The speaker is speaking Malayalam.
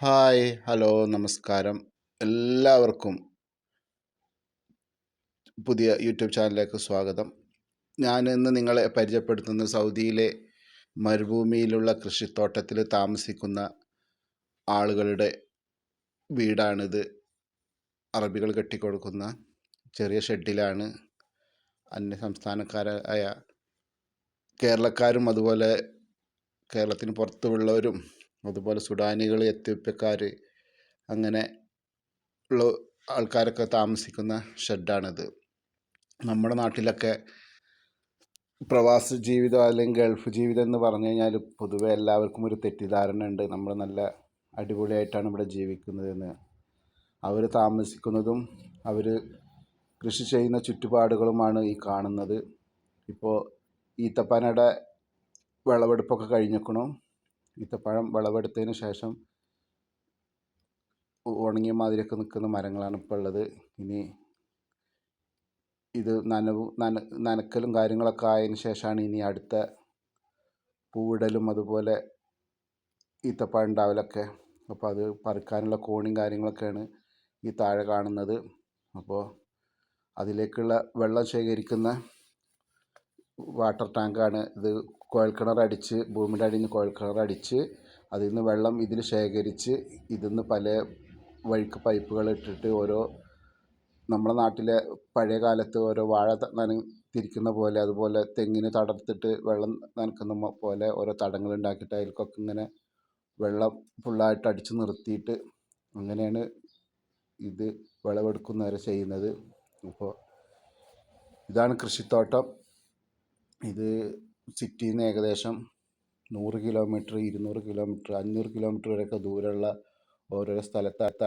ഹായ് ഹലോ നമസ്കാരം. എല്ലാവർക്കും പുതിയ യൂട്യൂബ് ചാനലിലേക്ക് സ്വാഗതം. ഞാൻ ഇന്ന് നിങ്ങളെ പരിചയപ്പെടുത്തുന്ന സൗദിയിലെ മരുഭൂമിയിലുള്ള കൃഷിത്തോട്ടത്തിൽ താമസിക്കുന്ന ആളുകളുടെ വീടാണിത്. അറബികൾ കെട്ടിക്കൊടുക്കുന്ന ചെറിയ ഷെഡിലാണ്. അന്യ സംസ്ഥാനക്കാരായ കേരളക്കാരും അതുപോലെ കേരളത്തിന് പുറത്തുള്ളവരും അതുപോലെ സുഡാനികൾ എത്യോപ്യക്കാർ അങ്ങനെ ഉള്ള ആൾക്കാരൊക്കെ താമസിക്കുന്ന ഷെഡാണിത്. നമ്മുടെ നാട്ടിലൊക്കെ പ്രവാസ ജീവിതം അല്ലെങ്കിൽ ഗൾഫ് ജീവിതം എന്ന് പറഞ്ഞു കഴിഞ്ഞാൽ പൊതുവെ എല്ലാവർക്കും ഒരു തെറ്റിദ്ധാരണ ഉണ്ട്. നമ്മൾ നല്ല അടിപൊളിയായിട്ടാണ് ഇവിടെ ജീവിക്കുന്നതെന്ന്. അവർ താമസിക്കുന്നതും അവർ കൃഷി ചെയ്യുന്ന ചുറ്റുപാടുകളുമാണ് ഈ കാണുന്നത്. ഇപ്പോൾ ഈത്തപ്പനയുടെ വിളവെടുപ്പൊക്കെ കഴിഞ്ഞിരിക്കണു. ഈത്തപ്പഴം വിളവെടുത്തതിന് ശേഷം ഉണങ്ങിയ മാതിരിയൊക്കെ നിൽക്കുന്ന മരങ്ങളാണ് ഇപ്പോൾ ഉള്ളത്. ഇനി ഇത് നന നനക്കലും കാര്യങ്ങളൊക്കെ ആയതിന് ശേഷമാണ് ഇനി അടുത്ത പൂവിടലും അതുപോലെ ഈത്തപ്പഴം ഉണ്ടാവലൊക്കെ. അപ്പോൾ അത് പറിക്കാനുള്ള കോണിയും കാര്യങ്ങളൊക്കെയാണ് ഈ താഴെ കാണുന്നത്. അപ്പോൾ അതിലേക്കുള്ള വെള്ളം ശേഖരിക്കുന്ന വാട്ടർ ടാങ്കാണ് ഇത് കുഴൽക്കിണർ അടിച്ച് ഭൂമിയുടെ അടിയിൽ നിന്ന് കുഴൽക്കിണർ അടിച്ച് അതിൽ നിന്ന് വെള്ളം ഇതിൽ ശേഖരിച്ച് ഇതിൽ നിന്ന് പല വഴിക്ക് പൈപ്പുകൾ ഇട്ടിട്ട് ഓരോ നമ്മുടെ നാട്ടിലെ പഴയ കാലത്ത് ഓരോ വാഴ നന തിരിക്കുന്ന പോലെ അതുപോലെ തെങ്ങിന് തടർത്തിട്ട് വെള്ളം നനക്കുന്ന പോലെ ഓരോ തടങ്ങൾ ഉണ്ടാക്കിയിട്ട് അതിലേക്കൊക്കെ ഇങ്ങനെ വെള്ളം ഫുള്ളായിട്ട് അടിച്ച് നിർത്തിയിട്ട് അങ്ങനെയാണ് ഇത് വിളവെടുക്കുന്നവരെ ചെയ്യുന്നത്. അപ്പോൾ ഇതാണ് കൃഷിത്തോട്ടം. ഇത് സിറ്റിയിൽ നിന്ന് ഏകദേശം നൂറ് കിലോമീറ്റർ ഇരുന്നൂറ് കിലോമീറ്റർ അഞ്ഞൂറ് കിലോമീറ്റർ വരെയൊക്കെ ദൂരമുള്ള ഓരോരോ സ്ഥലത്തായിട്ട്